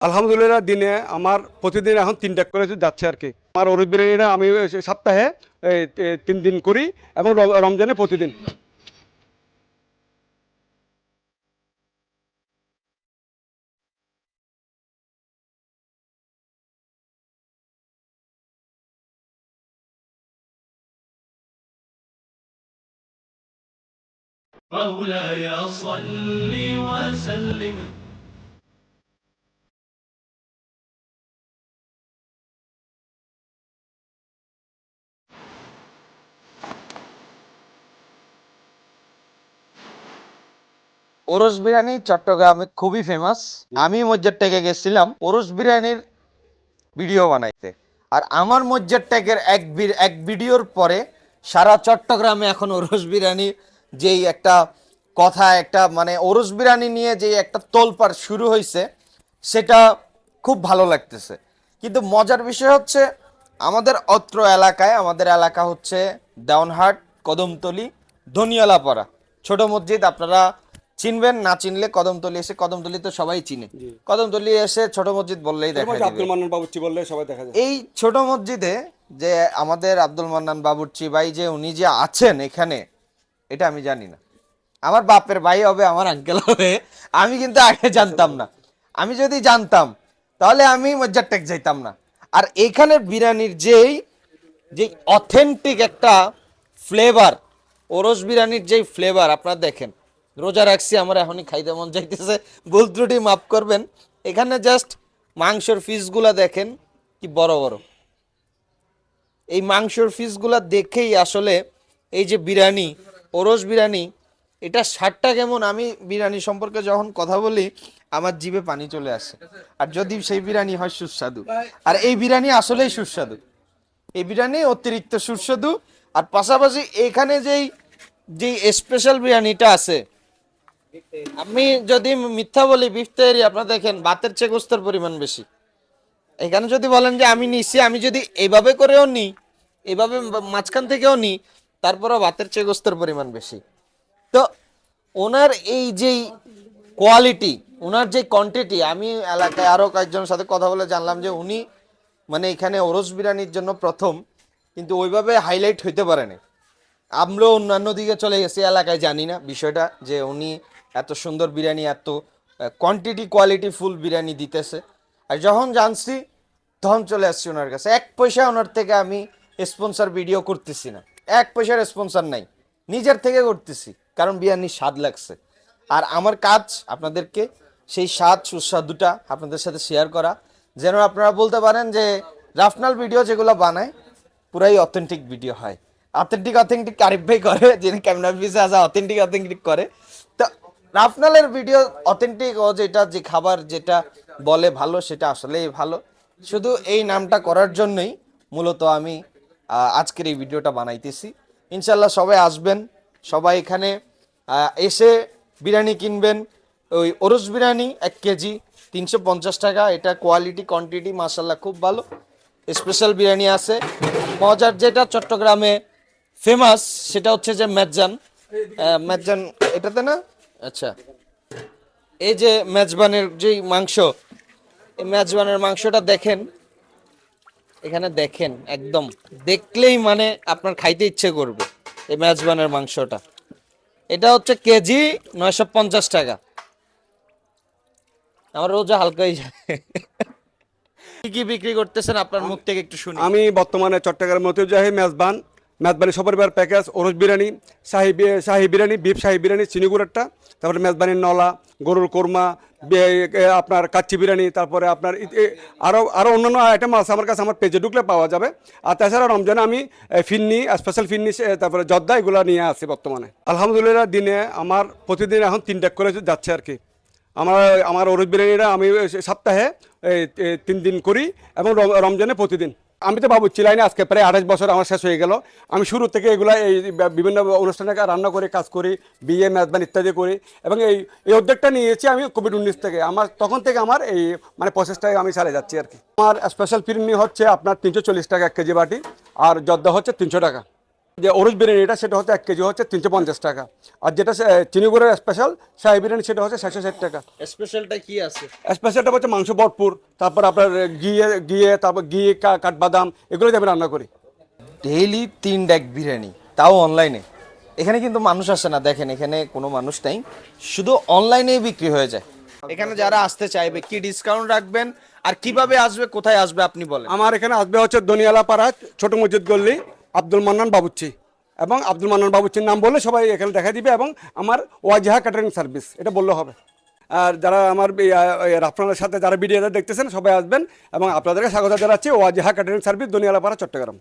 আলহামদুলিল্লাহ দিনে আমার প্রতিদিন এখন তিনটা করে যাচ্ছে আর কি আমার অরুদ বিরিয়ানিটা আমি সপ্তাহে এই, এ, তিন দিন করি এবং র- রমজানে প্রতিদিন مولاي صل وسلم ওরস বিরিয়ানি চট্টগ্রামে খুবই ফেমাস আমি মজ্জার টেকে গেছিলাম ওরস বিরিয়ানির ভিডিও বানাইতে। আর আমার মজ্জার টেকের এক এক ভিডিওর পরে সারা চট্টগ্রামে এখন ওরস বিরিয়ানি যেই একটা কথা, একটা মানে ওরস বিরিয়ানি নিয়ে যে একটা তোলপাড় শুরু হয়েছে সেটা খুব ভালো লাগতেছে। কিন্তু মজার বিষয় হচ্ছে, আমাদের অত্র এলাকায়, আমাদের এলাকা হচ্ছে দেওয়ানহাট কদমতলি, ধনিয়ালাপাড়া। ছোট মসজিদ, আপনারা চিনবেন না চিনলে কদমতলি এসে কদমতলি তো সবাই চিনে। কদমতলি এসে ছোট মসজিদ বললেই দেখা আব্দুল যাবে। মান্নান বাবুচ্চি বললে সবাই দেখা যায় এই ছোট মসজিদে যে আমাদের আব্দুল মান্নান বাবুর্চি ভাই যে উনি যে আছেন এখানে এটা আমি জানি না। আমার বাপের ভাই হবে আমার আঙ্কেল হবে আমি কিন্তু আগে জানতাম না। আমি যদি জানতাম তাহলে আমি মজ্জার টেক যাইতাম না। আর এইখানের বিরিয়ানির যেই যে অথেন্টিক একটা ফ্লেভার ওরস বিরিয়ানির যেই ফ্লেভার আপনারা দেখেন। রোজা রাখছি, আমার এখনই খাইতে মন চাইতেছে ভুল ত্রুটি মাফ করবেন। এখানে জাস্ট মাংসের পিসগুলা দেখেন, কি বড় বড়। এই মাংসর পিসগুলা দেখেই আসলে এই যে বিরিয়ানি, ওরস বিরিয়ানি, এটা স্বাদটা কেমন? আমি বিরিয়ানি সম্পর্কে যখন কথা বলি, আমার জিভে পানি চলে আসে। আর যদি সেই বিরিয়ানি হয় সুস্বাদু। আর এই বিরিয়ানি আসলেই সুস্বাদু। এই বিরিয়ানি অতিরিক্ত সুস্বাদু। আর পাশাপাশি এখানে যেই যেই স্পেশাল বিরিয়ানিটা আছে আমি যদি মিথ্যা বলি বিফ তৈরি, আপনারা দেখেন, ভাতের চেয়ে গোস্তের পরিমাণ বেশি। এখানে যদি বলেন যে আমি নিছি, আমি যদি এইভাবে করেও নিই এভাবে মাঝখান থেকেও নিই তারপরেও ভাতের চেয়ে গোস্তের পরিমাণ বেশি। তো ওনার এই যেই কোয়ালিটি ওনার যে কোয়ান্টিটি আমি এলাকায় আরও কয়েকজনের সাথে কথা বলে জানলাম যে উনি মানে এখানে ওরস বিরিয়ানির জন্য প্রথম, কিন্তু ওইভাবে হাইলাইট হইতে পারেনি। আমরাও অন্যান্য দিকে চলে গেছি, এলাকায় জানি না বিষয়টা যে উনি এত সুন্দর বিরিয়ানি, এত কোয়ান্টিটি কোয়ালিটি ফুল বিরিয়ানি দিতেছে। আর যখন জানছি, তখন চলে আসছি ওনার কাছে। এক পয়সা ওনার থেকে আমি স্পন্সর ভিডিও করতেছি না। এক পয়সার স্পন্সর নাই। নিজের থেকে করতেছি, কারণ বিরিয়ানির স্বাদ লাগছে। আর আমার কাজ আপনাদেরকে সেই স্বাদ, সুস্বাদুটা আপনাদের সাথে শেয়ার করা। যেন আপনারা বলতে পারেন যে, রাফনাল ভিডিও যেগুলো বানায়, পুরাই অথেন্টিক ভিডিও হয়। অথেন্টিক অথেন্টিক আরিফ ভাই করে, যিনি ক্যামেরা পিসে আসা অথেন্টিক অথেন্টিক করে। রাফনালের ভিডিও অথেন্টিক ও যেটা, যে খাবার যেটা বলে ভালো, সেটা আসলেই ভালো। শুধু এই নামটা করার জন্যই মূলত আমি আজকের এই ভিডিওটা বানাইতেছি। ইনশাল্লাহ সবাই আসবেন, সবাই এখানে এসে বিরিয়ানি কিনবেন। ওই ওরস বিরিয়ানি এক কেজি, তিনশো পঞ্চাশ টাকা। এটা কোয়ালিটি কোয়ান্টিটি মাসাল্লাহ খুব ভালো। স্পেশাল বিরিয়ানি আছে। মজার যেটা চট্টগ্রামে ফেমাস সেটা হচ্ছে যে মেজান মেজান এটাতে না আচ্ছা। এই যে মেজবানের যেই মাংস, এই মেজবানের মাংসটা দেখেন। এখানে দেখেন, একদম। দেখলেই মানে আপনার খাইতে ইচ্ছে করবে এই মেজবানের মাংসটা। এটা হচ্ছে কেজি নয়শো পঞ্চাশ টাকা। আমার রোজা হালকাই যায়। কি কি বিক্রি করতেছেন আপনার মুখ থেকে একটু শুনি। আমি বর্তমানে চট্টগ্রাম মতিউজাহি মেজবান। মেজবানি সপরিবার প্যাকেজ, ওরস বিরিয়ানি, শাহি শাহি বিরিয়ানি, বিফ শাহি বিরিয়ানি চিনিগুড়ারটা তারপরে মেজবানির নলা, গরুর কোরমা আপনার কাচ্চি বিরিয়ানি, তারপরে আপনার আরও আরও অন্যান্য আইটেম আছে আমার কাছে, আমার পেজে ঢুকলে পাওয়া যাবে। আর তাছাড়া রমজানে আমি ফিন্নি স্পেশাল ফিন্নি তারপরে জর্দা, এগুলো নিয়ে আসি বর্তমানে। আলহামদুলিল্লাহ, দিনে আমার প্রতিদিন এখন তিনটা করে যাচ্ছে আর কি। আমার আমার অরুদ বিরিয়ানিটা আমি সপ্তাহে তিন দিন করি এবং রম- রমজানে প্রতিদিন। আমি তো ভাবছি লাইনে আজকে প্রায় আঠাশ বছর আমার শেষ হয়ে গেল। আমি শুরু থেকে এগুলো এই বিভিন্ন অনুষ্ঠানে রান্না করে, কাজ করি, বিয়ে মেজবান ইত্যাদি করি এবং এই এই উদ্যোগটা নিয়েছি আমি কোভিড উনিশ থেকে। আমার, তখন থেকে আমার এই মানে প্রসেসটাই আমি চালিয়ে যাচ্ছি আর কি। আমার স্পেশাল ফিরনি হচ্ছে আপনার তিনশো চল্লিশ টাকা এক কেজি বাটি, আর জর্দা হচ্ছে তিনশো টাকা। যে অরুজ বিরিয়ানি এটা সেটা হচ্ছে এক কেজি হচ্ছে তিনশো পঞ্চাশ টাকা। আর যেটা চিনিগুড়ের স্পেশাল শাহি বিরিয়ানি সেটা হচ্ছে সাতশো ষাট টাকা। স্পেশালটা কি আছে? স্পেশালটা হচ্ছে মাংস ভরপুর তারপর আপনার গিয়ে গিয়ে তারপর গিয়ে কা- কাঠবাদাম এগুলো আমি রান্না করি। ডেইলি তিন ডেক বিরিয়ানি তাও অনলাইনে এখানে কিন্তু মানুষ আসে না দেখেন এখানে কোনো মানুষ নাই। শুধু অনলাইনেই বিক্রি হয়ে যায়। এখানে যারা আসতে চাইবে কি ডিসকাউন্ট রাখবেন আর কীভাবে আসবে কোথায় আসবে আপনি বলেন। আমার এখানে আসবে হচ্ছে দনিয়ালা পাড়া ছোট মসজিদ গল্লি আব্দুল মান্নান বাবুচ্চি। এবং আব্দুল মান্নান বাবুচ্চির নাম বললে সবাই এখানে দেখা দিবে এবং আমার ওয়াজিহা ক্যাটারিং সার্ভিস এটা বললে হবে। আর যারা আমার আপনাদের সাথে যারা ভিডিওটা দেখতেছেন, সবাই আসবেন এবং আপনাদেরকে স্বাগত জানাচ্ছি ওয়াজিহা ক্যাটারিং সার্ভিস দুনিয়ালাপাড়া, চট্টগ্রাম।